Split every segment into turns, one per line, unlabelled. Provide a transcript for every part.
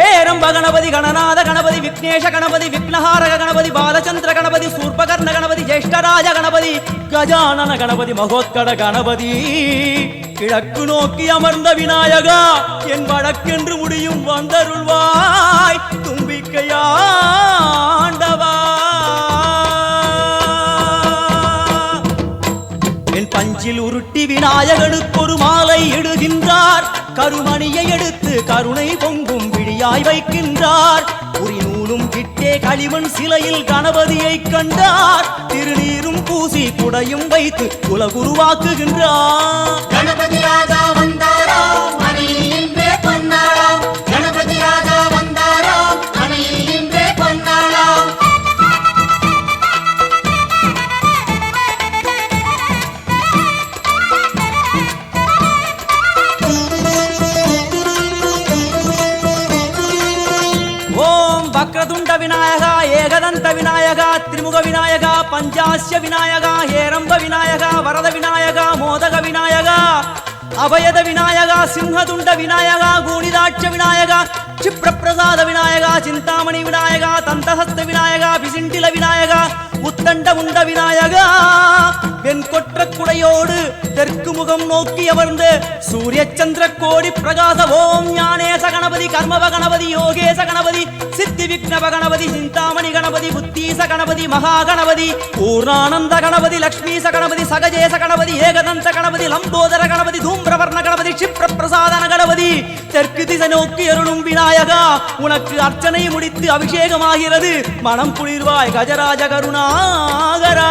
ஹேரம்ப கணபதி கணநாத கணபதி விக்னேஷ கணபதி விக்னஹாரக கணபதி பாலச்சந்திர கணபதி சூர்பகர்ண கணபதி ஜேஷ்டராஜ கணபதி கஜானன கணபதி மகோத்கட கணபதி. கிழக்கு நோக்கி அமர்ந்த விநாயகா என் வழக்கென்று முடியும் வந்தருள்வாய். தும்பிக்கையாண்டவா. என் பஞ்சில் உருட்டி விநாயகனுக்கு ஒரு மாலை இடுகின்றார். கருமணியை எடுத்து கருணை பொங்கும் சிலையாய் வைக்கின்றார். உரி நூலும் கிட்டே களிமண் சிலையில் கணபதியை கண்டார். திருநீரும் பூசி குடையும் வைத்து குலகுருவாக்குகின்றார்.
கணபதி ராஜா
வந்தார். விநாயகா ஏகதந்த விநாயகா திரிமுக விநாயகா பஞ்சாசிய விநாயகா ஏரம்ப விநாயகா வரத விநாயகா மோதக விநாயகா அபயத விநாயகா சிம்ஹதுண்ட விநாயகா கூணிதாட்ச விநாயகா க்ஷிப்ரப்பிரசாத விநாயகா சிந்தாமணி விநாயகா தந்தஹஸ்த விநாயகா பிசிண்டில விநாயகா உத்தண்ட உண்ட விநாயகா. வெண் கொற்ற குடையோடு தெற்கு முகம் நோக்கி அமர்ந்து சூரிய சந்திர கோடி பிரகாச ஓம் ஞானேச கணபதி கர்மவ கணபதி யோகேச கணபதி சித்தி கணபதி சிந்தாமணி கணபதி புத்தீச கணபதி மகா கணபதி பூர்ணானந்த கணபதி லக்ஷ்மீச கணபதி சகஜேச கணபதி ஏகதந்த கணபதி லம்போதர கணபதி தூம்பிரவர்ண கணபதி க்ஷிப்ர கணபதி. தெற்கு திசை நோக்கி அருளும் விநாயகா உனக்கு அர்ச்சனை முடித்து அபிஷேகமாகிறது. மனம் குளிர்வாய் கஜராஜ கருணாகரா.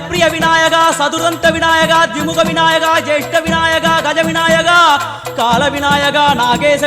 விநாயகா கலிப்பிரிய விநாயகா சதுரந்த விநாயகா திமுக விநாயகா ஜேஷ்ட விநாயகா கஜ விநாயகா கால விநாயகா நாகேச